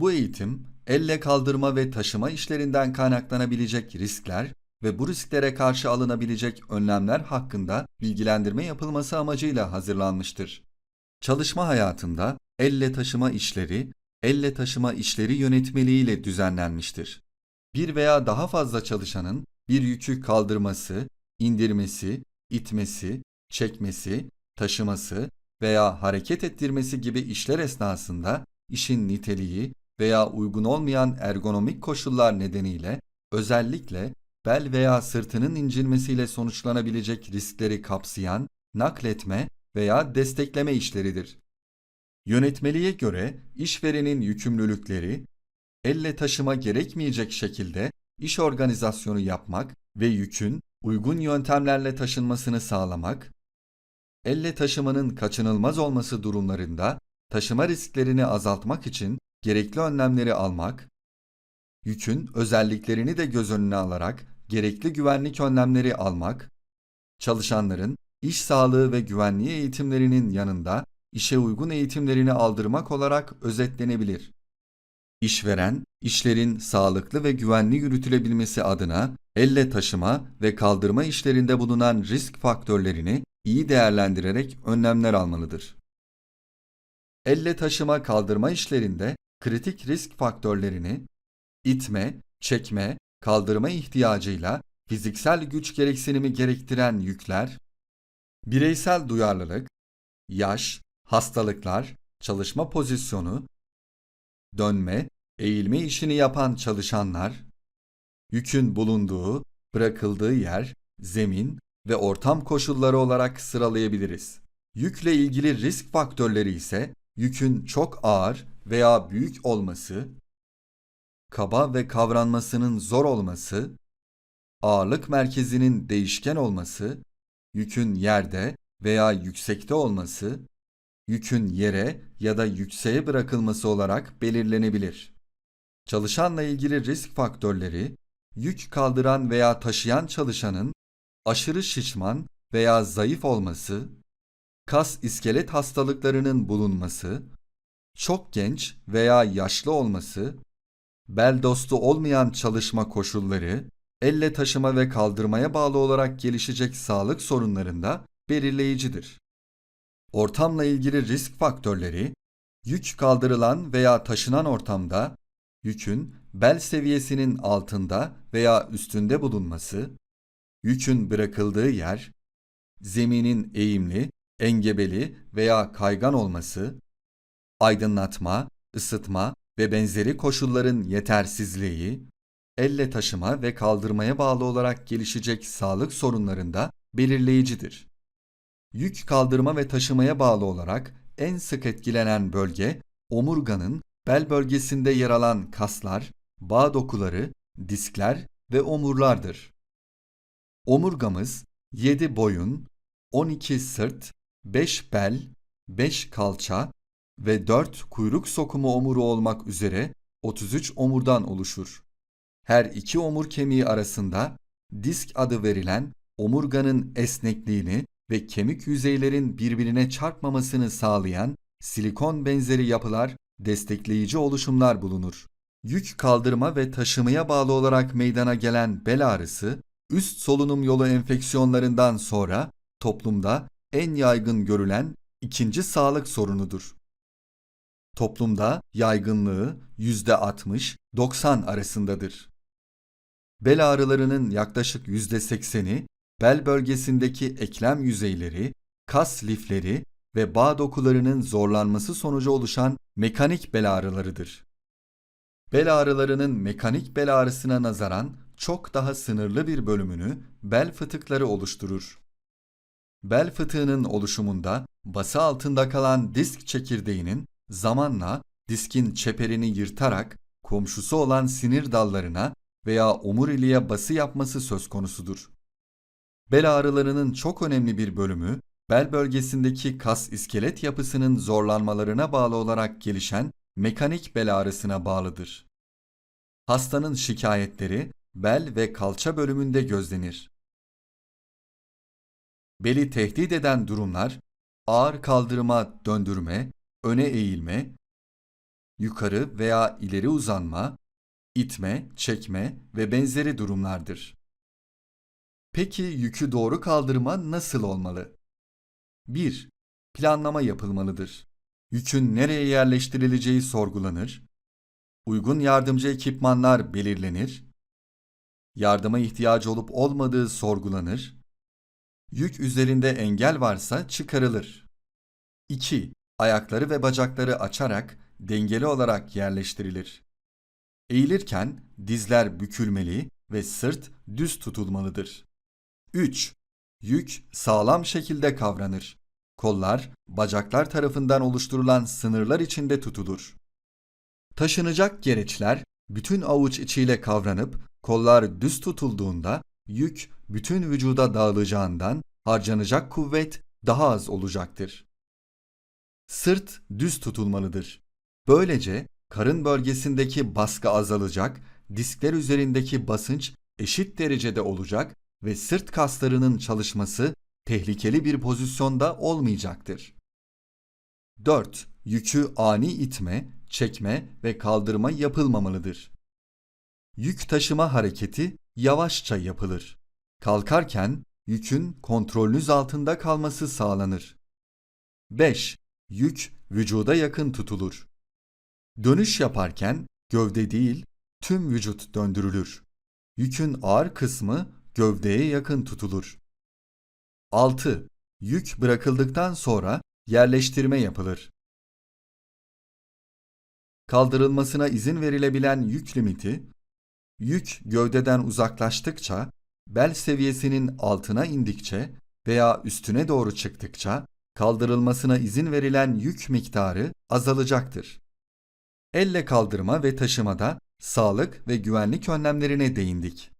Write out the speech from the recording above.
Bu eğitim, elle kaldırma ve taşıma işlerinden kaynaklanabilecek riskler ve bu risklere karşı alınabilecek önlemler hakkında bilgilendirme yapılması amacıyla hazırlanmıştır. Çalışma hayatında elle taşıma işleri, elle taşıma işleri yönetmeliği ile düzenlenmiştir. Bir veya daha fazla çalışanın bir yükü kaldırması, indirmesi, itmesi, çekmesi, taşıması veya hareket ettirmesi gibi işler esnasında işin niteliği veya uygun olmayan ergonomik koşullar nedeniyle özellikle bel veya sırtının incinmesiyle sonuçlanabilecek riskleri kapsayan nakletme veya destekleme işleridir. Yönetmeliğe göre işverenin yükümlülükleri, elle taşıma gerekmeyecek şekilde iş organizasyonu yapmak ve yükün uygun yöntemlerle taşınmasını sağlamak, elle taşımanın kaçınılmaz olması durumlarında taşıma risklerini azaltmak için gerekli önlemleri almak, yükün özelliklerini de göz önüne alarak gerekli güvenlik önlemleri almak, çalışanların iş sağlığı ve güvenliği eğitimlerinin yanında işe uygun eğitimlerini aldırmak olarak özetlenebilir. İşveren, işlerin sağlıklı ve güvenli yürütülebilmesi adına elle taşıma ve kaldırma işlerinde bulunan risk faktörlerini iyi değerlendirerek önlemler almalıdır. Elle taşıma kaldırma işlerinde kritik risk faktörlerini itme, çekme, kaldırma ihtiyacıyla fiziksel güç gereksinimi gerektiren yükler, bireysel duyarlılık, yaş, hastalıklar, çalışma pozisyonu, dönme, eğilme işini yapan çalışanlar, yükün bulunduğu, bırakıldığı yer, zemin ve ortam koşulları olarak sıralayabiliriz. Yükle ilgili risk faktörleri ise yükün çok ağır veya büyük olması, kaba ve kavranmasının zor olması, ağırlık merkezinin değişken olması, yükün yerde veya yüksekte olması, yükün yere ya da yükseğe bırakılması olarak belirlenebilir. Çalışanla ilgili risk faktörleri, yük kaldıran veya taşıyan çalışanın aşırı şişman veya zayıf olması, kas iskelet hastalıklarının bulunması, çok genç veya yaşlı olması, bel dostu olmayan çalışma koşulları, elle taşıma ve kaldırmaya bağlı olarak gelişecek sağlık sorunlarında belirleyicidir. Ortamla ilgili risk faktörleri, yük kaldırılan veya taşınan ortamda yükün bel seviyesinin altında veya üstünde bulunması, yükün bırakıldığı yer, zeminin eğimli, engebeli veya kaygan olması, aydınlatma, ısıtma ve benzeri koşulların yetersizliği, elle taşıma ve kaldırmaya bağlı olarak gelişecek sağlık sorunlarında belirleyicidir. Yük kaldırma ve taşımaya bağlı olarak en sık etkilenen bölge omurganın bel bölgesinde yer alan kaslar, bağ dokuları, diskler ve omurlardır. Omurgamız 7 boyun, 12 sırt, 5 bel, 5 kalça ve 4 kuyruk sokumu omuru olmak üzere 33 omurdan oluşur. Her iki omur kemiği arasında disk adı verilen omurganın esnekliğini ve kemik yüzeylerin birbirine çarpmamasını sağlayan silikon benzeri yapılar destekleyici oluşumlar bulunur. Yük kaldırma ve taşımaya bağlı olarak meydana gelen bel ağrısı, üst solunum yolu enfeksiyonlarından sonra toplumda en yaygın görülen ikinci sağlık sorunudur. Toplumda yaygınlığı %60-90 arasındadır. Bel ağrılarının yaklaşık %80'i bel bölgesindeki eklem yüzeyleri, kas lifleri ve bağ dokularının zorlanması sonucu oluşan mekanik bel ağrılarıdır. Bel ağrılarının mekanik bel ağrısına nazaran çok daha sınırlı bir bölümünü bel fıtıkları oluşturur. Bel fıtığının oluşumunda bası altında kalan disk çekirdeğinin zamanla diskin çeperini yırtarak komşusu olan sinir dallarına veya omuriliğe bası yapması söz konusudur. Bel ağrılarının çok önemli bir bölümü bel bölgesindeki kas iskelet yapısının zorlanmalarına bağlı olarak gelişen mekanik bel ağrısına bağlıdır. Hastanın şikayetleri bel ve kalça bölümünde gözlenir. Beli tehdit eden durumlar ağır kaldırıma döndürme, öne eğilme, yukarı veya ileri uzanma, itme, çekme ve benzeri durumlardır. Peki yükü doğru kaldırma nasıl olmalı? 1. Planlama yapılmalıdır. Yükün nereye yerleştirileceği sorgulanır. Uygun yardımcı ekipmanlar belirlenir. Yardıma ihtiyacı olup olmadığı sorgulanır. Yük üzerinde engel varsa çıkarılır. 2. Ayakları ve bacakları açarak dengeli olarak yerleştirilir. Eğilirken dizler bükülmeli ve sırt düz tutulmalıdır. 3. Yük sağlam şekilde kavranır. Kollar, bacaklar tarafından oluşturulan sınırlar içinde tutulur. Taşınacak gereçler bütün avuç içiyle kavranıp kollar düz tutulduğunda yük bütün vücuda dağılacağından harcanacak kuvvet daha az olacaktır. Sırt düz tutulmalıdır. Böylece karın bölgesindeki baskı azalacak, diskler üzerindeki basınç eşit derecede olacak ve sırt kaslarının çalışması tehlikeli bir pozisyonda olmayacaktır. 4. Yükü ani itme, çekme ve kaldırma yapılmamalıdır. Yük taşıma hareketi yavaşça yapılır. Kalkarken yükün kontrolünüz altında kalması sağlanır. 5. Yük vücuda yakın tutulur. Dönüş yaparken gövde değil, tüm vücut döndürülür. Yükün ağır kısmı gövdeye yakın tutulur. 6. Yük bırakıldıktan sonra yerleştirme yapılır. Kaldırılmasına izin verilebilen yük limiti, yük gövdeden uzaklaştıkça, bel seviyesinin altına indikçe veya üstüne doğru çıktıkça kaldırılmasına izin verilen yük miktarı azalacaktır. Elle kaldırma ve taşımada sağlık ve güvenlik önlemlerine değindik.